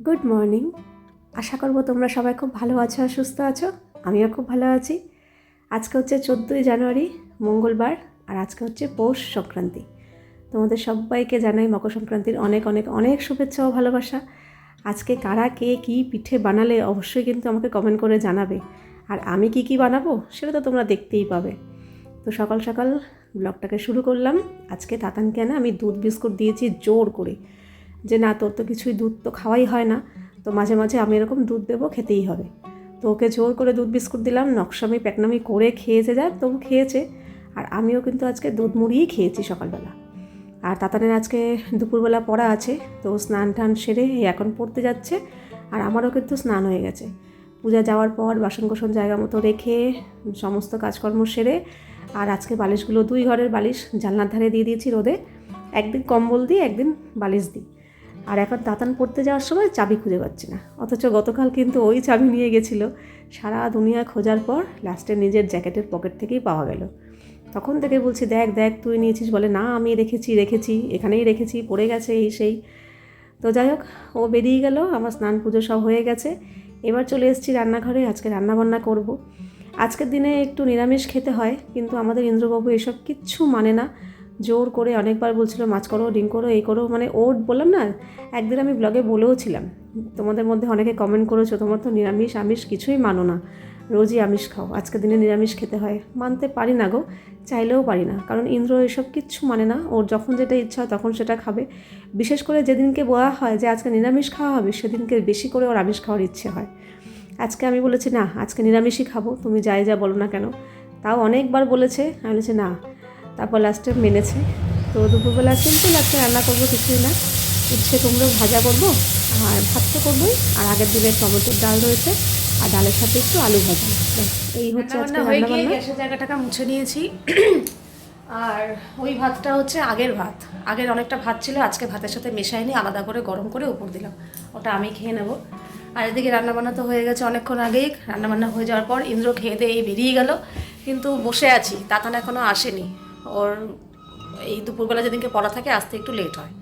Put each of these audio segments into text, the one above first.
Good morning আশা করব তোমরা সবাই খুব ভালো আছো আর সুস্থ আছো। আমিও খুব ভালো আছি। আজকে হচ্ছে চোদ্দোই জানুয়ারি, মঙ্গলবার, আর আজকে হচ্ছে পৌষ সংক্রান্তি। তোমাদের সবাইকে জানাই মকর সংক্রান্তির অনেক অনেক অনেক শুভেচ্ছা ও ভালোবাসা। আজকে কারা কে কী পিঠে বানালে অবশ্যই কিন্তু আমাকে কমেন্ট করে জানাবে। আর আমি কি কি বানাবো, সেটা তো তোমরা দেখতেই পাবে। তো সকাল সকাল ব্লগটাকে শুরু করলাম। আজকে তাতানকে না আমি দুধ বিস্কুট দিয়েছি জোর করে। যে না তোর তো কিছুই দুধ তো খাওয়াই হয় না। তো মাঝে মাঝে আমি এরকম দুধ দেবো, খেতেই হবে। তো ওকে জোর করে দুধ বিস্কুট দিলাম, নকশামি প্যাকনামি করে খেয়েছে যাক তবু খেয়েছে। আর আমিও কিন্তু আজকে দুধ মুড়িই খেয়েছি সকালবেলা। আর তাতানের আজকে দুপুরবেলা পড়া আছে, তো স্নান টান সেরে এখন পড়তে যাচ্ছে। আর আমারও কিন্তু স্নান হয়ে গেছে। পূজা যাওয়ার পর বাসন কোসন জায়গা মতো রেখে সমস্ত কাজকর্ম সেরে, আর আজকে বালিশগুলো দুই ঘরের বালিশ, জানলার ধারে দিয়ে দিয়েছি রোদে। একদিন কম্বল দিই, একদিন বালিশ দিই। আর এখন তাতান পড়তে যাওয়ার সময় চাবি খুঁজে পাচ্ছি না। অথচ গতকাল কিন্তু ওই চাবি নিয়ে গেছিল। সারা দুনিয়া খোঁজার পর লাস্টে নিজের জ্যাকেটের পকেট থেকেই পাওয়া গেল। তখন থেকে বলছি, দেখ দেখ, তুই নিয়েছিস বলে, না, আমি রেখেছি রেখেছি, এখানেই রেখেছি, পড়ে গেছে এই সেই। তো যাই হোক, ও বেরিয়ে গেল, আমার স্নান পুজো সব হয়ে গেছে। এবার চলে এসেছি রান্নাঘরে, আজকে রান্নাবান্না করব। আজকের দিনে একটু নিরামিষ খেতে হয়, কিন্তু আমাদের ইন্দ্রবাবু এসব কিচ্ছু মানে না। জোর করে অনেকবার বলছিল, মাছ করো, ডিম করো, এই করো। মানে ওর বললাম না, একদিন আমি ব্লগে বলেও ছিলাম, তোমাদের মধ্যে অনেকে কমেন্ট করেছ, তোমার তো নিরামিষ, আমিষ কিছুই মানো না, রোজই আমিষ খাও আজকের দিনে নিরামিষ খেতে হয়। মানতে পারি না গো, চাইলেও পারি না, কারণ ইন্দ্র এসব কিচ্ছু মানে না, ওর যখন যেটা ইচ্ছা হয় তখন সেটা খাবে। বিশেষ করে যেদিনকে বলা হয় যে আজকে নিরামিষ খাওয়া হবে, সেদিনকে বেশি করে ওর আমিষ খাওয়ার ইচ্ছে হয়। আজকে আমি বলেছি, না, আজকে নিরামিষই খাব, তুমি যাই যা বলো না কেন। তাও অনেকবার বলেছে, আমি বলেছি, না তারপর লাস্টে মেনেছে। তো দুপুরবেলা সিম্পল আজকে রান্না করব কিছুই না। উচ্ছে কুমড়ো ভাজা করব আর ভাত তো করবোই আর আগের দিনের টমেটোর ডাল রয়েছে আর ডালের সাথে একটু আলু ভাজা। এই হচ্ছে আজকে হয়ে রান্না গিয়ে গ্যাসের জায়গাটাকে মুছে নিয়েছি। আর ওই ভাতটা হচ্ছে আগের ভাত। আগের অনেকটা ভাত ছিল আজকে ভাতের সাথে মেশাইনি আলাদা করে গরম করে উপর দিলাম। ওটা আমি খেয়ে নেব। আর এদিকে রান্নাবান্না তো হয়ে গেছে অনেকক্ষণ আগেই। রান্নাবান্না হয়ে যাওয়ার পর ইন্দ্র খেয়ে দিয়ে এই বেরিয়ে গেল। কিন্তু বসে আছি তাতান এখনও আসেনি। ওর এই দুপুরবেলা যেদিনকে পড়া থাকে আসতে একটু লেট হয়।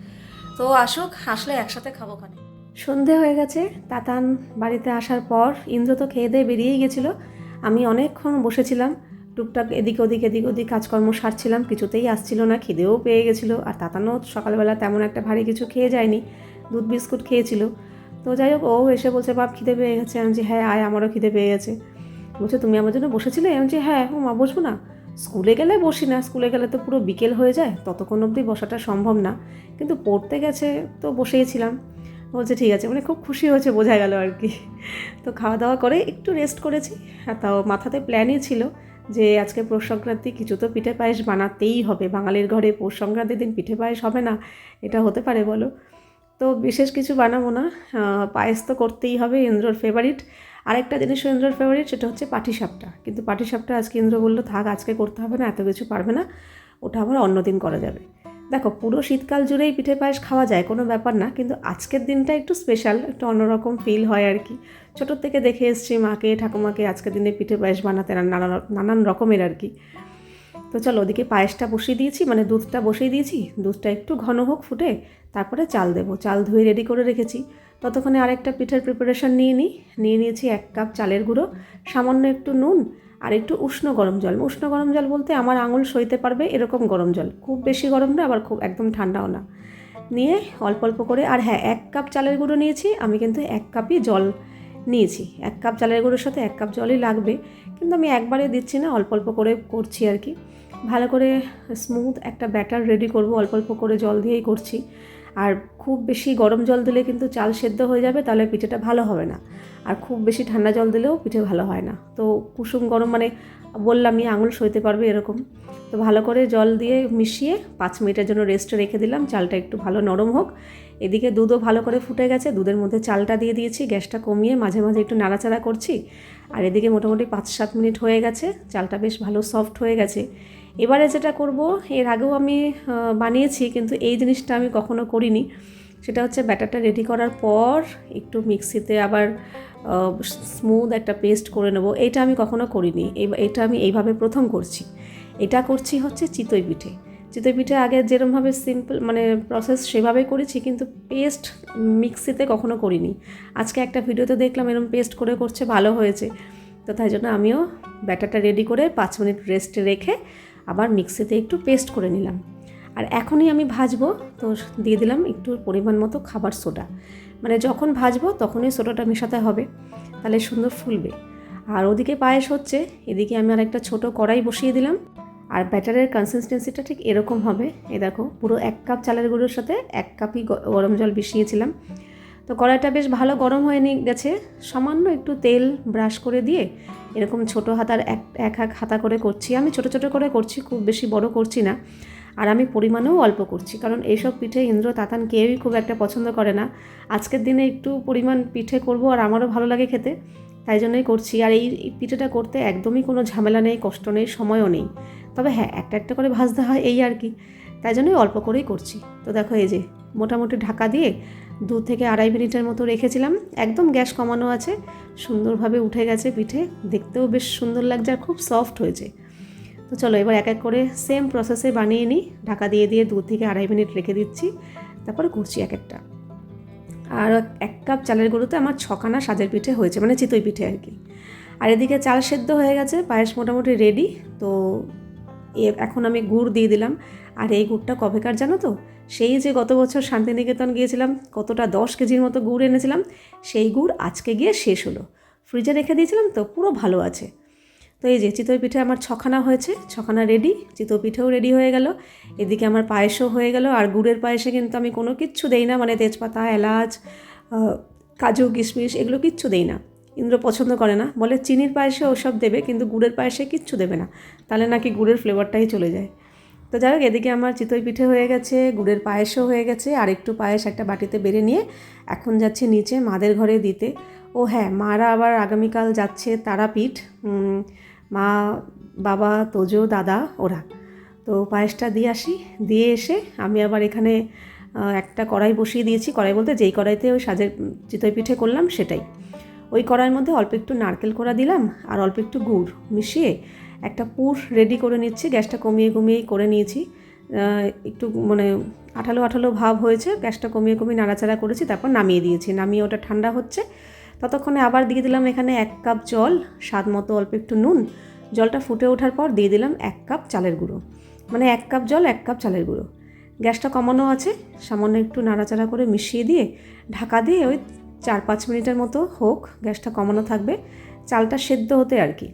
তো আসুক আসলে একসাথে খাব খানে সন্ধে হয়ে গেছে তাতান বাড়িতে আসার পর ইন্দ্র তো খেয়ে দিয়ে বেরিয়েই গেছিল। আমি অনেকক্ষণ বসেছিলাম টুকটাক এদিক ওদিক এদিক ওদিক কাজকর্ম সারছিলাম কিছুতেই আসছিল না খিদেও পেয়ে গেছিল। আর তাতানও সকালবেলা তেমন একটা ভারী কিছু খেয়ে যায়নি দুধ বিস্কুট খেয়েছিল। তো যাই হোক ও এসে বলছে বাপ খিদে পেয়ে গেছে। আমি বলছি, হ্যাঁ আয় আমারও খিদে পেয়ে গেছে। বলছে তুমি আমার জন্য বসেছিলে? আমি যে হ্যাঁ ও মা বসবো না। স্কুলে গেলে বসি না, স্কুলে গেলে তো পুরো বিকেল হয়ে যায়, ততক্ষণ অবধি বসাটা সম্ভব না। কিন্তু পড়তে গেছে তো বসেইছিলাম। বলছে, ঠিক আছে। মানে খুব খুশি হয়েছে, বোঝা গেল আর কি। তো খাওয়া দাওয়া করে একটু রেস্ট করেছি। আর তাও মাথাতে প্ল্যানই ছিল যে আজকে পৌষ সংক্রান্তি, কিছু তো পিঠে পায়েস বানাতেই হবে। বাঙালির ঘরে পৌষ সংক্রান্তির দিন পিঠে পায়েস হবে না, এটা হতে পারে বলো। তো বিশেষ কিছু বানাবো না। পায়েস তো করতেই হবে, ইন্দ্রর ফেভারিট আরেকটা জিনিস ইন্দ্রর ফেভারিট সেটা হচ্ছে পাটিসাপটা। কিন্তু পাটিসাপটা আজকে ইন্দ্র বলল, থাক, আজকে করতে হবে না, এত কিছু পারবে না, ওটা আবার অন্যদিন করা যাবে। দেখো, পুরো শীতকাল জুড়েই পিঠে পায়েস খাওয়া যায়, কোনো ব্যাপার না, কিন্তু আজকের দিনটা একটু স্পেশাল একটু অন্যরকম ফিল হয় আর কি। ছোটোর থেকে দেখে এসছি মাকে, ঠাকুমাকে আজকের দিনে পিঠে পায়েস বানাতে নানান নানান রকমের আর কি। তো চলো, ওদিকে পায়েসটা বসিয়ে দিয়েছি মানে দুধটা বসিয়ে দিয়েছি, দুধটা একটু ঘন হোক ফুটে, তারপরে চাল দেবো। চাল ধুয়ে রেডি করে রেখেছি। ততক্ষণে আরেকটা পিঠের প্রিপারেশান নিয়ে নিই। নিয়ে নিয়েছি এক কাপ চালের গুঁড়ো, সামান্য একটু নুন আর একটু উষ্ণ গরম জল। উষ্ণ গরম জল বলতে আমার আঙুল সইতে পারবে এরকম গরম জল। খুব বেশি গরম না, আবার খুব একদম ঠান্ডাও না। নিয়ে অল্প অল্প করে, আর হ্যাঁ এক কাপ চালের গুঁড়ো নিয়েছি, আমি কিন্তু এক কাপই জল নিয়েছি। এক কাপ চালের গুঁড়োর সাথে এক কাপ জলই লাগবে, কিন্তু আমি একবারে দিচ্ছি না, অল্প অল্প করে করছি আর কি। ভালো করে স্মুথ একটা ব্যাটার রেডি করব, অল্প অল্প করে জল দিয়েই করছি। আর খুব বেশি গরম জল দিলে কিন্তু চাল সেদ্ধ হয়ে যাবে, তাহলে পিঠেটা ভালো হবে না। আর খুব বেশি ঠান্ডা জল দিলেও পিঠে ভালো হয় না। তো কুসুম গরম মানে বললামই আঙুল সইতে পারবে এরকম। তো ভালো করে জল দিয়ে মিশিয়ে পাঁচ মিনিটের জন্য রেস্টে রেখে দিলাম। চালটা একটু ভালো নরম হোক। এদিকে দুধও ভালো করে ফুটে গেছে। দুধের মধ্যে চালটা দিয়ে দিয়েছি, গ্যাসটা কমিয়ে মাঝে মাঝে একটু নাড়াচাড়া করছি। আর এদিকে মোটামুটি পাঁচ সাত মিনিট হয়ে গেছে। চালটা বেশ ভালো সফট হয়ে গেছে। এবারে যেটা করব, এর আগেও আমি বানিয়েছি, কিন্তু এই জিনিসটা আমি কখনো করিনি। সেটা হচ্ছে ব্যাটারটা রেডি করার পর একটু মিক্সিতে আবার স্মুথ একটা পেস্ট করে নেব। এটা আমি কখনো করিনি। এটা আমি এইভাবে প্রথম করছি। এটা করছি হচ্ছে চিতই পিঠে। চিতই পিঠে আগে যেরমভাবে সিম্পল মানে প্রসেস সেভাবে করেছি, কিন্তু পেস্ট মিক্সিতে কখনো করিনি। আজকে একটা ভিডিওতে দেখলাম এরকম পেস্ট করে করছে, ভালো হয়েছে। তো তাই জন্য আমিও ব্যাটারটা রেডি করে পাঁচ মিনিট রেস্টে রেখে আবার মিক্সিতে একটু পেস্ট করে নিলাম। আর এখনই আমি ভাজবো, তো দিয়ে দিলাম একটু পরিমাণ মতো খাবার সোডা। মানে যখন ভাজবো তখনই সোডাটা মেশাতে হবে, তাহলে সুন্দর ফুলবে। আর ওদিকে পায়েস হচ্ছে, এদিকে আমি আর একটা ছোটো কড়াই বসিয়ে দিলাম। আর ব্যাটারের কনসিস্টেন্সিটা ঠিক এরকম হবে। এ দেখো, পুরো এক কাপ চালের গুঁড়োর সাথে এক কাপই গরম জল মিশিয়েছিলাম। তো কড়াইটা বেশ ভালো গরম হয়ে নিয়ে গেছে। সামান্য একটু তেল ব্রাশ করে দিয়ে এরকম ছোটো হাতার এক এক এক হাতা করে করছি। আমি ছোট ছোট করে করছি, খুব বেশি বড় করছি না। আর আমি পরিমাণেও অল্প করছি, কারণ এইসব পিঠে ইন্দ্র তাতান কেউই খুব একটা পছন্দ করে না। আজকের দিনে একটু পরিমাণ পিঠে করব আর আমারও ভালো লাগে খেতে, তাই জন্যই করছি। আর এই পিঠেটা করতে একদমই কোনো ঝামেলা নেই, কষ্ট নেই, সময়ও নেই। তবে হ্যাঁ একটা একটা করে ভাজতে হয় এই আর কি, তাই জন্যই অল্প করেই করছি। তো দেখো এই যে, মোটামুটি ঢাকা দিয়ে দু থেকে আড়াই মিনিটের মতো রেখেছিলাম। একদম গ্যাস কমানো আছে। সুন্দরভাবে উঠে গেছে পিঠে। দেখতেও বেশ সুন্দর লাগছে আর খুব সফট হয়েছে। তো চলো এবার এক এক করে সেম প্রসেসে বানিয়ে নিই। ঢাকা দিয়ে দিয়ে দু থেকে আড়াই মিনিট রেখে দিচ্ছি। তারপরে করছি এক একটা। আর এক কাপ চালের গুঁড়োতে আমার ছখানা সাজের পিঠে হয়েছে মানে চিতই পিঠে আর কি। আর এদিকে চাল সেদ্ধ হয়ে গেছে, পায়েস মোটামুটি রেডি তো এখন আমি গুড় দিয়ে দিলাম। আর এই গুড়টা কবেকার জানো তো? সেই যে গত বছর শান্তিনিকেতন গিয়েছিলাম, কতটা দশ কেজির মতো গুড় এনেছিলাম, সেই গুড় আজকে গিয়ে শেষ হলো। ফ্রিজে রেখে দিয়েছিলাম তো পুরো ভালো আছে। তো এই যে চিতই পিঠে আমার ছখানা হয়েছে, ছখানা রেডি চিতই পিঠেও রেডি হয়ে গেল। এদিকে আমার পায়েসও হয়ে গেল, আর গুড়ের পায়েসে কিন্তু আমি কোনো কিচ্ছু দেই না মানে তেজপাতা, এলাচ কাজু, কিশমিশ, এগুলো কিচ্ছু দেই না। ইন্দ্র পছন্দ করে না, বলে চিনির পায়েসে ওসব দেবে, কিন্তু গুড়ের পায়েসে কিচ্ছু দেবে না। তাহলে নাকি গুড়ের ফ্লেভারটাই চলে যায়। তো যাই হোক, এদিকে আমার চিতই পিঠে হয়ে গেছে, গুড়ের পায়েসও হয়ে গেছে, আর একটু পায়েস একটা বাটিতে বেড়ে নিয়ে এখন যাচ্ছে নিচে মাদের ঘরে দিতে। ও হ্যাঁ মারা আবার আগামীকাল যাচ্ছে তারাপীঠ মা, বাবা, তোজো, দাদা, ওরা। তো পায়েসটা দিয়ে আসি, দিয়ে এসে আমি আবার এখানে একটা কড়াই বসিয়ে দিয়েছি। কড়াই বলতে যেই কড়াইতে ওই সাজের চিতই পিঠে করলাম সেটাই। ওই কড়াইয়ের মধ্যে অল্প একটু নারকেল কোড়া দিলাম, আর অল্প একটু গুড় মিশিয়ে একটা পুর রেডি করে নিচ্ছি, গ্যাসটা কমিয়ে কমিয়েই করে নিয়েছি। একটু মানে আঠালো আঠালো ভাব হয়েছে, গ্যাসটা কমিয়ে কমিয়ে নাড়াচাড়া করেছি, তারপর নামিয়ে দিয়েছি। নামিয়ে ওটা ঠান্ডা হচ্ছে। ততক্ষণে আবার দিয়ে দিলাম এখানে এক কাপ জল, স্বাদ মতো অল্প একটু নুন। জলটা ফুটে ওঠার পর দিয়ে দিলাম এক কাপ চালের গুঁড়ো। মানে এক কাপ জল, এক কাপ চালের গুঁড়ো। গ্যাসটা কমানো আছে, সামান্য একটু নাড়াচাড়া করে মিশিয়ে দিয়ে ঢাকা দিয়ে ওই চার পাঁচ মিনিটের মতো হোক, গ্যাসটা কমানো থাকবে। চালটা সেদ্ধ হতে আর কি।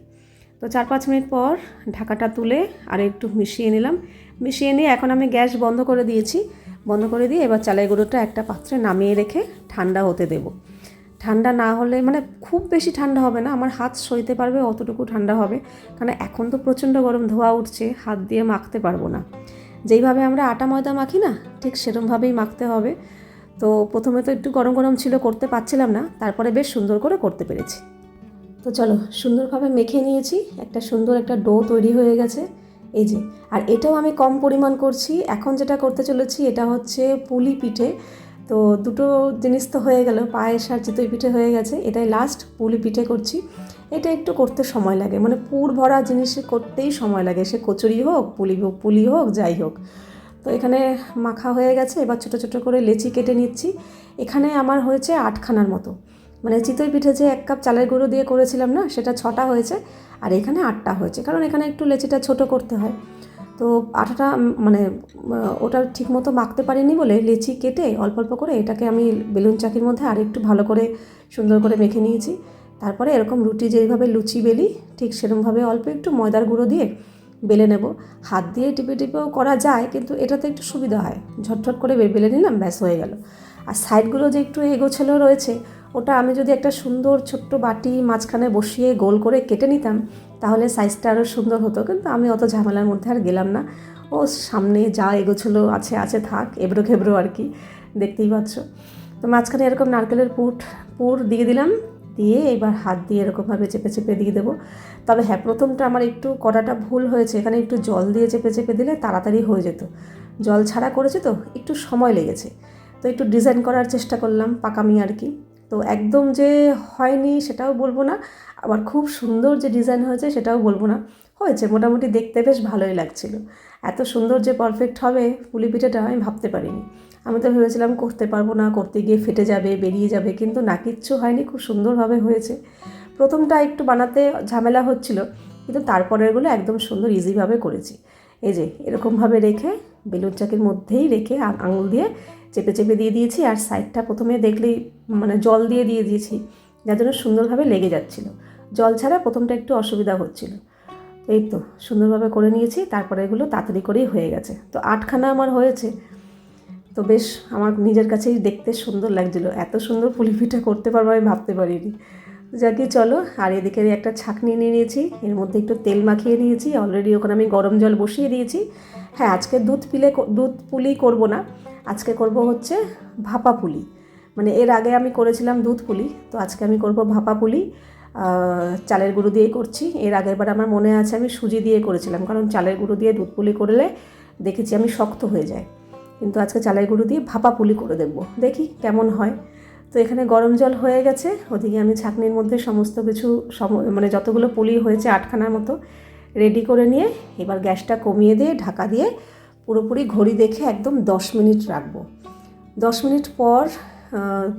তো চার পাঁচ মিনিট পর ঢাকাটা তুলে আর একটু মিশিয়ে নিলাম। মিশিয়ে নিয়ে এখন আমি গ্যাস বন্ধ করে দিয়েছি। বন্ধ করে দিয়ে এবার চালের গুঁড়োটা একটা পাত্রে নামিয়ে রেখে ঠান্ডা হতে দেবো। ঠান্ডা না হলে মানে খুব বেশি ঠান্ডা হবে না, আমার হাত সইতে পারবে, অতটুকু ঠান্ডা হবে। কারণ এখন তো প্রচণ্ড গরম, ধোয়া উঠছে, হাত দিয়ে মাখতে পারব না। যেইভাবে আমরা আটা, ময়দা মাখি না, ঠিক সেরকমভাবেই মাখতে হবে। তো প্রথমে তো একটু গরম গরম ছিল, করতে পারছিলাম না, তারপরে বেশ সুন্দর করে করতে পেরেছি। তো চলো, সুন্দরভাবে মেখে নিয়েছি। একটা সুন্দর একটা ডো তৈরি হয়ে গেছে। এই যে, আর এটাও আমি কম পরিমাণ করছি। এখন যেটা করতে চলেছি, এটা হচ্ছে পুলি পিঠে। তো দুটো জিনিস তো হয়ে গেল পায়েস আর চিতই পিঠে হয়ে গেছে, এটাই লাস্ট পুলি পিঠে করছি। এটা একটু করতে সময় লাগে মানে পুর ভরা জিনিস করতেই সময় লাগে, সে কচুরি হোক, পুলি হোক পুলি হোক, যাই হোক। তো এখানে মাখা হয়ে গেছে, এবার ছোটো ছোটো করে লেচি কেটে নিচ্ছি। এখানে আমার হয়েছে আটখানার মতো। মানে চিতই পিঠে যে এক কাপ চালের গুঁড়ো দিয়ে করেছিলাম না, সেটা ছটা হয়েছে আর এখানে আটটা হয়েছে। কারণ এখানে একটু লেচিটা ছোট করতে হয়। তো আটাটা মানে ওটা ঠিকমতো মাখতে পারিনি বলে লেচি কেটে অল্প অল্প করে এটাকে আমি বেলুন চাকির মধ্যে আর একটু ভালো করে সুন্দর করে মেখে নিয়েছি। তারপরে এরকম রুটি যেইভাবে লুচি বেলি, ঠিক সেরকমভাবে অল্প একটু ময়দার গুঁড়ো দিয়ে বেলে নেব। হাত দিয়ে টিপে টিপেও করা যায়, কিন্তু এটাতে একটু সুবিধা হয়। ঝটঝট করে বেলে নিলাম, ব্যাস হয়ে গেল। আর সাইডগুলো যে একটু এগোছেলো রয়েছে ওটা আমি যদি একটা সুন্দর ছোট্ট বাটি মাঝখানে বসিয়ে গোল করে কেটে নিতাম, তাহলে সাইজটা আরও সুন্দর হতো। কিন্তু আমি অত ঝামেলার মধ্যে আর গেলাম না। ও সামনে যা এগোছিলো আছে আছে, থাক এবড়ো খেবড়ো আর কি, দেখতেই পাচ্ছ। তো মাঝখানে এরকম নারকেলের পুট, পুর দিয়ে দিলাম, দিয়ে এবার হাত দিয়ে এরকমভাবে চেপে চেপে দিয়ে দেবো। তবে হ্যাঁ প্রথমটা আমার একটু করাটা ভুল হয়েছে। এখানে একটু জল দিয়ে চেপে চেপে দিলে তাড়াতাড়ি হয়ে যেত। জল ছাড়া করেছে তো, একটু সময় লেগেছে। তো একটু ডিজাইন করার চেষ্টা করলাম, পাকামি আর কি। তো একদম যে হয়নি সেটাও বলব না। আবার খুব সুন্দর যে ডিজাইন হয়েছে সেটাও বলব না। হয়েছে, মোটামুটি দেখতে বেশ ভালোই লাগছিল। এত সুন্দর যে পারফেক্ট হবে পুলি পিঠাটা আমি ভাবতে পারিনি। আমি তো ভেবেছিলাম করতে পারব না, করতে গিয়ে ফেটে যাবে, বেরিয়ে যাবে, কিন্তু না, কিচ্ছু হয়নি, খুব সুন্দরভাবে হয়েছে। প্রথমটা একটু বানাতে ঝামেলা হচ্ছিল, কিন্তু তারপরেরগুলো একদম সুন্দর ইজিভাবে করেছি। এই যে, এরকমভাবে রেখে বেলুন চাকের মধ্যেই রেখে আঙুল দিয়ে চেপে চেপে দিয়ে দিয়েছি আর সাইডটা প্রথমে দেখলেই মানে জল দিয়ে দিয়ে দিয়েছি, যার জন্য সুন্দরভাবে লেগে যাচ্ছিল। জল ছাড়া প্রথমটা একটু অসুবিধা হচ্ছিল। এই তো সুন্দরভাবে করে নিয়েছি, তারপরে এগুলো তাড়াতাড়ি করেই হয়ে গেছে। তো আটখানা আমার হয়েছে। তো বেশ আমার নিজের কাছেই দেখতে সুন্দর লাগছিল। এত সুন্দর পুলি করতে পারব আমি ভাবতে পারিনি। যাকে চলো। আর এদিকে একটা ছাঁকনি নিয়ে নিয়েছি। এর মধ্যে একটু তেল মাখিয়ে নিয়েছি। অলরেডি ওখানে আমি গরম জল বসিয়ে দিয়েছি। হ্যাঁ আজকে দুধ পিলে দুধ পুলি করব না। আজকে করব হচ্ছে ভাপা পুলি। মানে এর আগে আমি করেছিলাম দুধ পুলি। তো আজকে আমি করব ভাপা পুলি। চালের গুঁড়ো দিয়েই করছি। এর আগের বার আমার মনে আছে আমি সুজি দিয়ে করেছিলাম। কারণ চালের গুঁড়ো দিয়ে দুধ পুলি করলে দেখেছি আমি শক্ত হয়ে যায়। কিন্তু আজকে চালের গুঁড়ো দিয়ে ভাপা পুলি করে দেখব দেখি কেমন হয়। তো এখানে গরম জল হয়ে গেছে, ওদিকে আমি ছাঁকনির মধ্যে সমস্ত কিছু সম- মানে যতগুলো পুলি হয়েছে আটখানার মতো রেডি করে নিয়ে এবার গ্যাসটা কমিয়ে দিয়ে ঢাকা দিয়ে পুরোপুরি ঘড়ি দেখে একদম দশ মিনিট রাখব। দশ মিনিট পর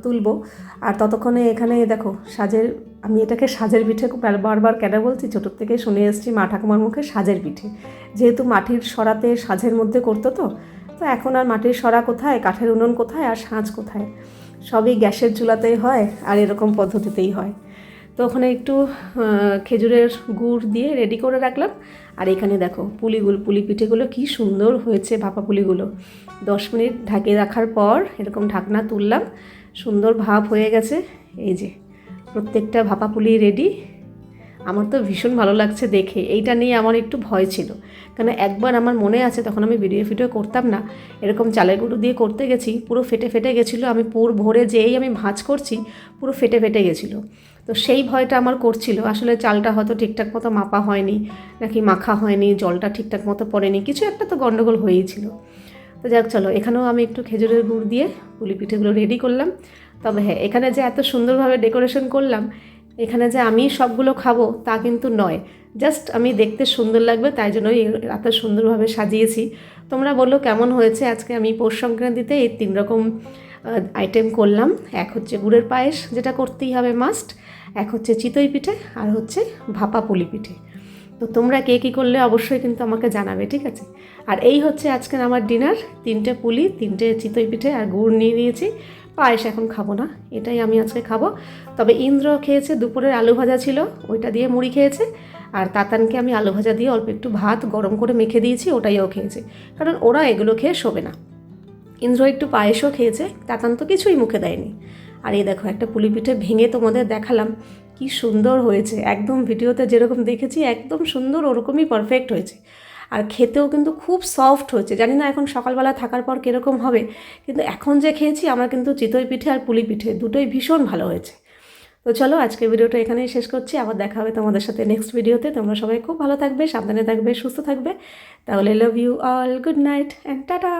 তুলবো। আর ততক্ষণে এখানে দেখো, সাজের, আমি এটাকে সাজের পিঠে বার- বারবার কেন বলছি? ছোটোর থেকে শুনে এসেছি মা ঠাকুমার মুখে সাজের পিঠে। যেহেতু মাটির সরাতে সাজের মধ্যে করতো তো তো এখন আর মাটির সরা কোথায়, কাঠের উনুন কোথায়, আর সাজ কোথায়? সবই গ্যাসের চুলাতেই হয় আর এরকম পদ্ধতিতেই হয়। তো ওখানে একটু খেজুরের গুড় দিয়ে রেডি করে রাখলাম। আর এখানে দেখো পুলিগুলো পুলি পিঠেগুলো কি সুন্দর হয়েছে ভাপা পুলিগুলো। দশ মিনিট ঢাকিয়ে রাখার পর এরকম ঢাকনা তুললাম। সুন্দর ভাপ হয়ে গেছে। এই যে প্রত্যেকটা ভাপা পুলি রেডি আমার তো ভীষণ ভালো লাগছে দেখে। এইটা নিয়ে আমার একটু ভয় ছিল। কারণ একবার আমার মনে আছে, তখন আমি ভিডিও ফিডিও করতাম না। এরকম চালের গুঁড়ো দিয়ে করতে গেছি, পুরো ফেটে ফেটে গেছিল। আমি পুর ভরে যেই আমি ভাঁজ করছি, পুরো ফেটে ফেটে গেছিল। তো সেই ভয়টা আমার করছিল। আসলে চালটা হয়তো ঠিকঠাক মতো মাপা হয়নি, নাকি মাখা হয়নি, জলটা ঠিকঠাক মতো পড়েনি, কিছু একটা তো গণ্ডগোল হয়েই ছিল। তো যাক, চলো, এখানেও আমি একটু খেজুরের গুড় দিয়ে পুলি পিঠেগুলো রেডি করলাম। তবে হ্যাঁ এখানে যে এত সুন্দরভাবে ডেকোরেশন করলাম এখানে যে আমি সবগুলো খাব, তা কিন্তু নয়। জাস্ট আমি দেখতে সুন্দর লাগবে, তাই জন্যই এত সুন্দরভাবে সাজিয়েছি। তোমরা বলল কেমন হয়েছে? আজকে আমি পৌষ সংক্রান্তিতে এই তিন রকম আইটেম করলাম। এক হচ্ছে গুড়ের পায়েস, যেটা করতেই হবে মাস্ট এক হচ্ছে চিতই পিঠে, আর হচ্ছে ভাপা পুলি পিঠে। তো তোমরা কে কী করলে অবশ্যই কিন্তু আমাকে জানাবে, ঠিক আছে? আর এই হচ্ছে আজকের আমার ডিনার তিনটে পুলি, তিনটে চিতই পিঠে আর গুড় নিয়ে নিয়েছি। পায়েস এখন খাব না, এটাই আমি আজকে খাব। তবে ইন্দ্র খেয়েছে, দুপুরের আলু ভাজা ছিল, ওইটা দিয়ে মুড়ি খেয়েছে, আর তাতানকে আমি আলু ভাজা দিয়ে অল্প একটু ভাত গরম করে মেখে দিয়েছি ওটাইও খেয়েছে। কারণ ওরা এগুলো খেয়ে শোবে না। ইন্দ্র একটু পায়েসও খেয়েছে, তাতান তো কিছুই মুখে দেয়নি। আর এই দেখো, একটা পুলি পিঠে ভেঙে তোমাদের দেখালাম, কি সুন্দর হয়েছে। একদম ভিডিওতে যেরকম দেখেছি, একদম সুন্দর, ওরকমই পারফেক্ট হয়েছে। আর খেতেও কিন্তু খুব সফট হচ্ছে। জানি না এখন সকালবেলা থাকার পর কীরকম হবে, কিন্তু এখন যে খেয়েছি আমার কিন্তু চিতই পিঠে আর পুলি পিঠে দুটোই ভীষণ ভালো হয়েছে। তো চলো আজকের ভিডিওটা এখানেই শেষ করছি, আবার দেখা হবে তোমাদের সাথে নেক্সট ভিডিওতে। তোমরা সবাই খুব ভালো থাকবে, সাবধানে থাকবে, সুস্থ থাকবে। তাহলে love you all good night and tata